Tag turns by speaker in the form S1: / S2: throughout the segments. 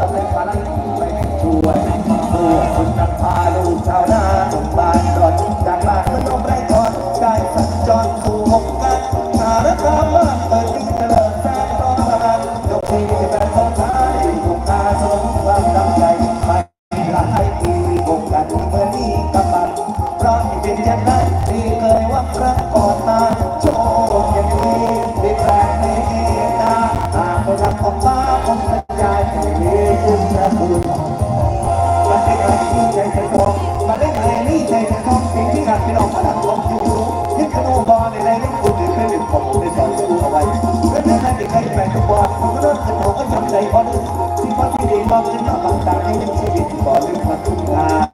S1: ตำแหน่งฐานะไปช่วยเพื่อคนนำพาลูกชาวนาบ้านดอนจากบ้านมันต้องไร้ทอนได้สัญจรสู่หกกันหาแรับบ้านเปิดที่เจริญแร้อนยกที่เป็นสงสารลูกตาสมควตั้ใจไปหลายปีอกาสเมื่อนี้กำบังเพราะเป็น แฟนก็ว่กเขาก็เลินเขาก็ทำใจพอดีที่พ่อที่ดีมาเป็นเจ้าต่างๆให้ชีวิตก่อนลืมความทุกข์า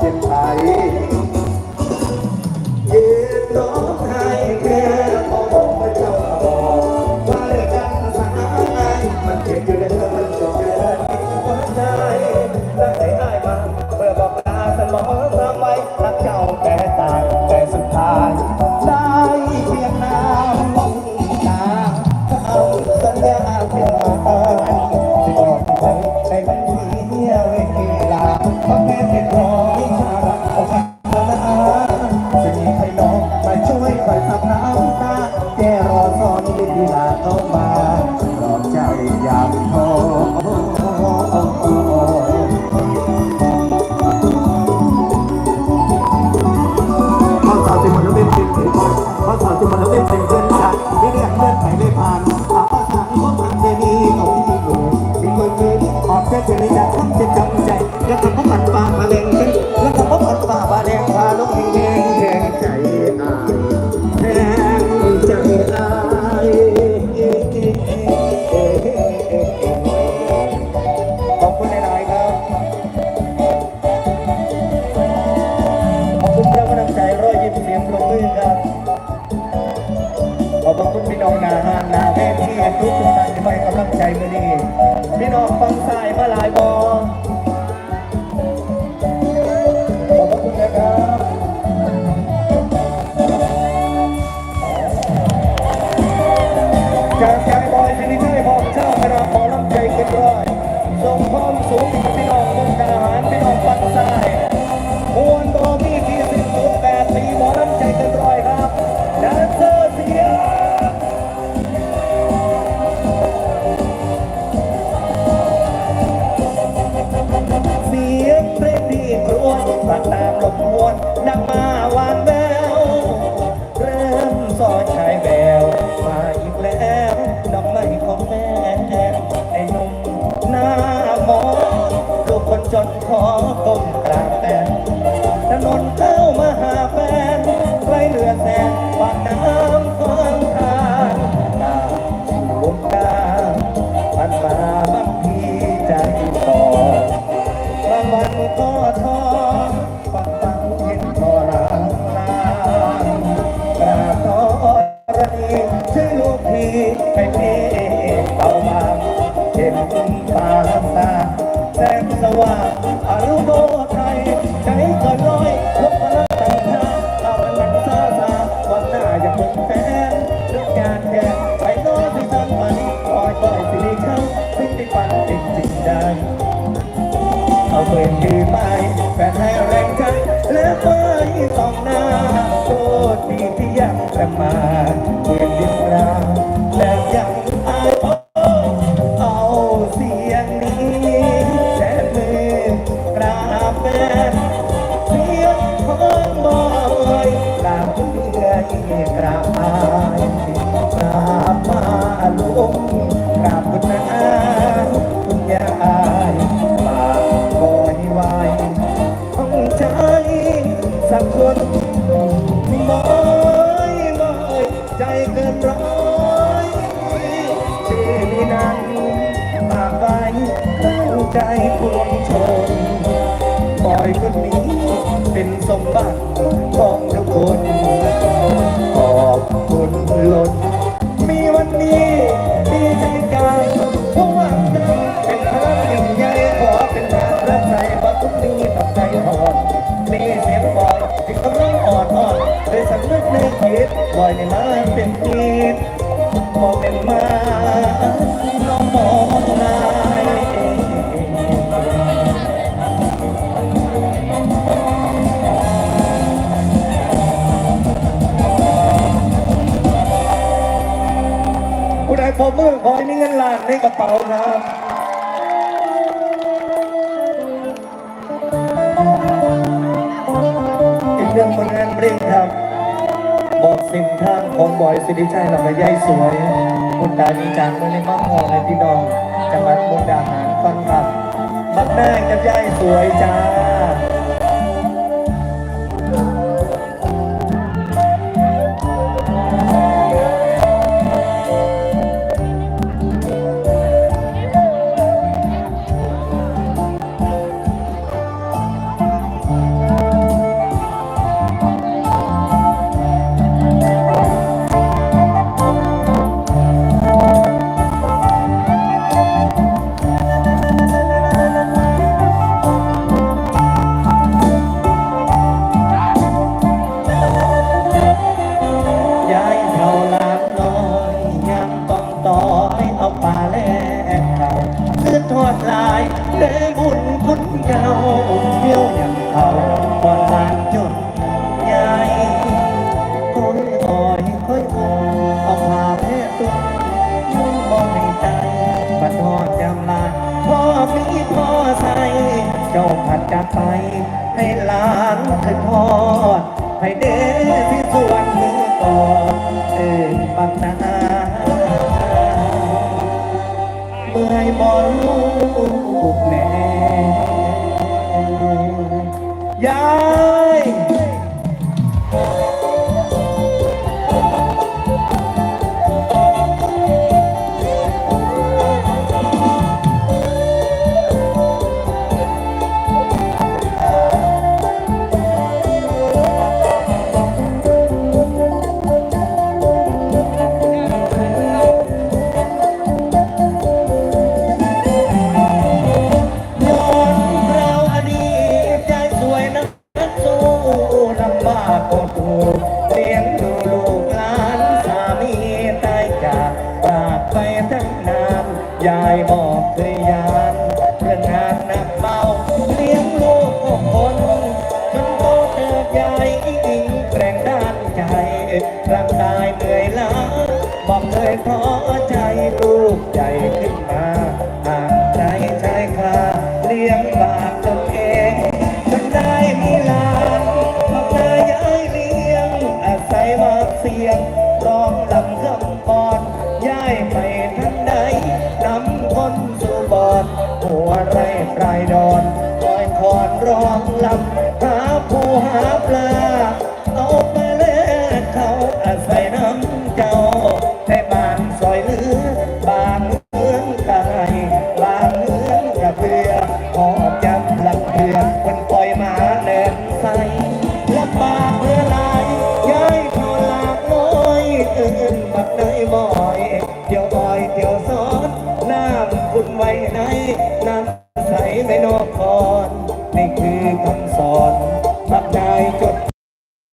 S1: เจ็บไท่น้องนาฮานนาแม่ที่ทุกทุกท่านที่ให้กำลังใจมือดีพี่น้องฟังสายมาหลายบอขอบคุณนะครับจากใจบอยสิริชัยพรเจ้าคณะขอรับใจกันด้วยส่งความสูงพี่น้องมุกงาหารพี่น้องปังสาย อรุโนไทยใจเกินร้อยพบพลังตั้งท่าเราเป็นนักซาซาวันหน้าอย่าเพิ่งแฟนเรื่องานแก่ไปโน้ที่สันฝันคอยคอยสิริเข้าซึ่งติดฝันจริงจริงได้ เอาเปิดดีไปแฟนให้แรงใจและไม่ต้องหน้าโทษดีที่ยังจะมาเปลี่ยนดินราและ ดบอยในมาเป็นทีดมองเป็นมาน้องมองนายผู้ใดพบมือขอให้มีเงินล้านในกระเป๋าครับ สินทางของบอยสิริชัยลำไยสวยคุณดาดีจางเมื่อในมอบหอในพี่น้องจังหวัดมุกดาหารฟังครับบักแม่กับยายสวยจ้า ดลายได้บุญคุณเก่าเดียวอย่างเขาตอนหลานจนยายค่อยอ่อยค่อยอ่อยเอาผ้าแพร่ตัวมุ่งมองในใจบัดทอดจำลาพ่อมีพ่อใส่เจ้าผัดจากไป ให้หลานขึ้นทอด ให้เด้ที่สวนมือก่อนเอ่ยบังนา แรงด้านใจร่างกายเหนื่อยล้าบอกเลยท้อใจลูกใหญ่ขึ้นมาห่างไกลชายคาเลี้ยงบากตนเองจนได้มีหลานบอกนายย้ายเลี้ยงอาศัยมาเสียงร้องลำคำก่อนย้ายไปทันใดนำคนสู่บอดหัวไรปลายดอนองลำ